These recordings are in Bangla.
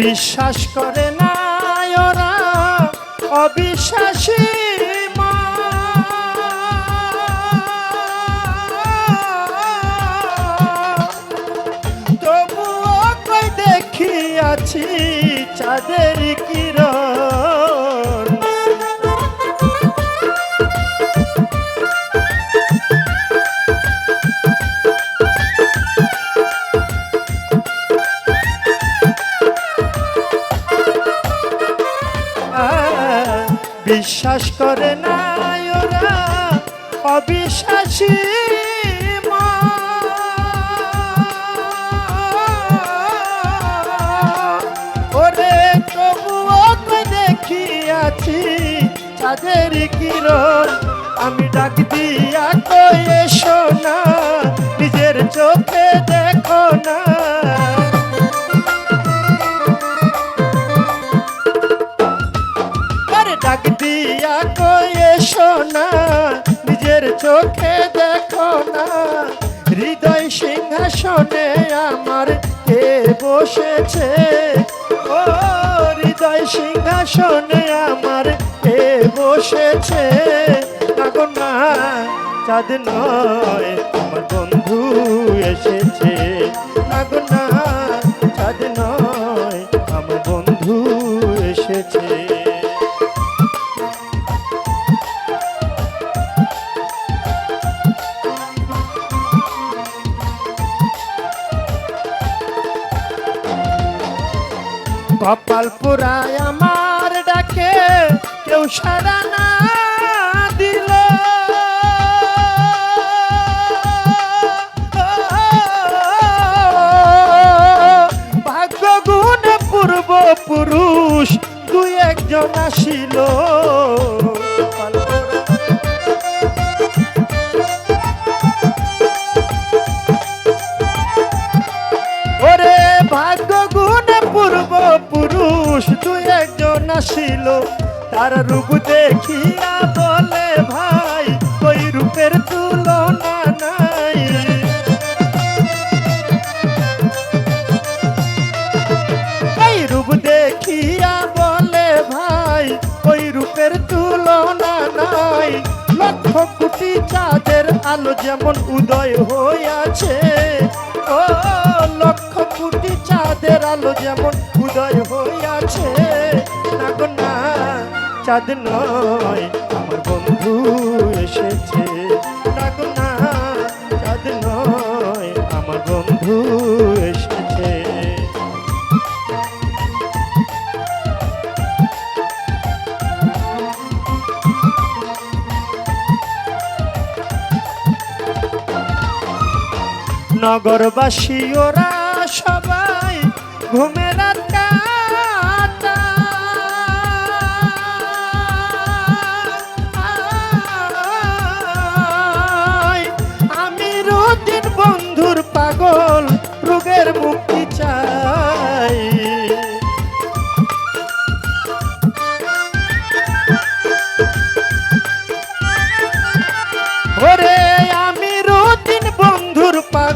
বিশ্বাস করে না ওরা। অবিশ্বাসী বিশ্বাস করে না ওরা অবিশ্বাসী দেখিয়াছি আমি ডাক দিয়া কই এসো না, নিজের চোখে দেখো না। চোখে দেখো না, হৃদয় সিংহাসনে আমার কে বসেছে? ও, হৃদয় সিংহাসনে আমার কে বসেছে? না গো না চাঁদ নয়, আমার বন্ধু এসেছে। না গো না কপাল পুরায় আমার ডাকে কেউ সারা না দিল। ভাগ্য গুণে পূর্ব পুরুষ দুই একজন আসিল। দুই একজন আসিল, তার রূপ দেখিয়া বলে, ভাই, ওই রূপের তুলনা নাই। এই রূপ দেখিয়া বলে, ভাই, ওই রূপের তুলনা নাই। লক্ষ কোটি চাঁদের আলো যেমন উদয় হইয়াছে, ও লক্ষ কোটি চাঁদের আলো যেমন না, চাঁদ নয়, আমার বন্ধু এসেছে। চাঁদ নয়, আমার বন্ধু এসেছে। নগরবাসী ওরা সবাই ঘুমের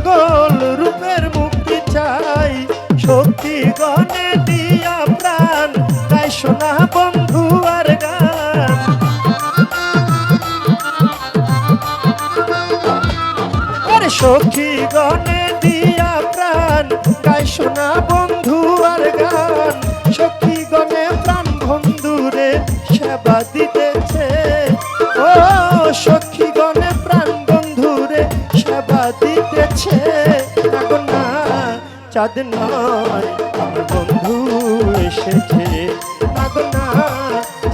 পাগল রূপের মুক্তি চাই। শক্তি গণে দিয়া প্রাণ, তাই শোনা বন্ধু আর গান। শক্তি গনে দিয়া প্রাণ, তাই শোনা বন্ধু চাঁদ নয় বন্ধু এসেছে। এখন না,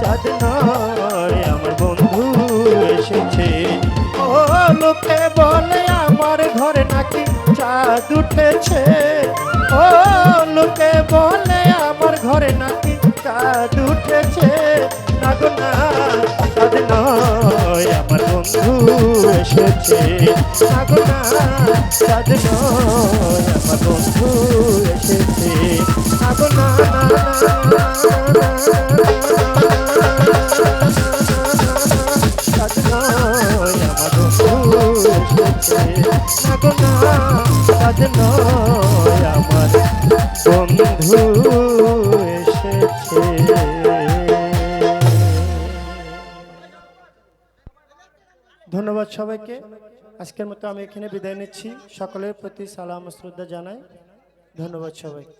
চাঁদ নয়, আমার বন্ধু এসেছে। ও লোকে বলে আমার ঘরে নাকি চাঁদ উঠেছে। ও লোকে বলে আমার ঘরে নাকি চাঁদ উঠেছে। নয় আমার বন্ধু এসেছে। না গো না চাঁদ নয় আমার বন্ধু এসেছে। না গো না না, না, না, চাঁদ নয় আমার বন্ধু ধন্যবাদ সবাইকে। আজকের মতো আমি এখানে বিদায় নিচ্ছি। সকলের প্রতি সালাম শ্রদ্ধা জানাই। ধন্যবাদ সবাইকে।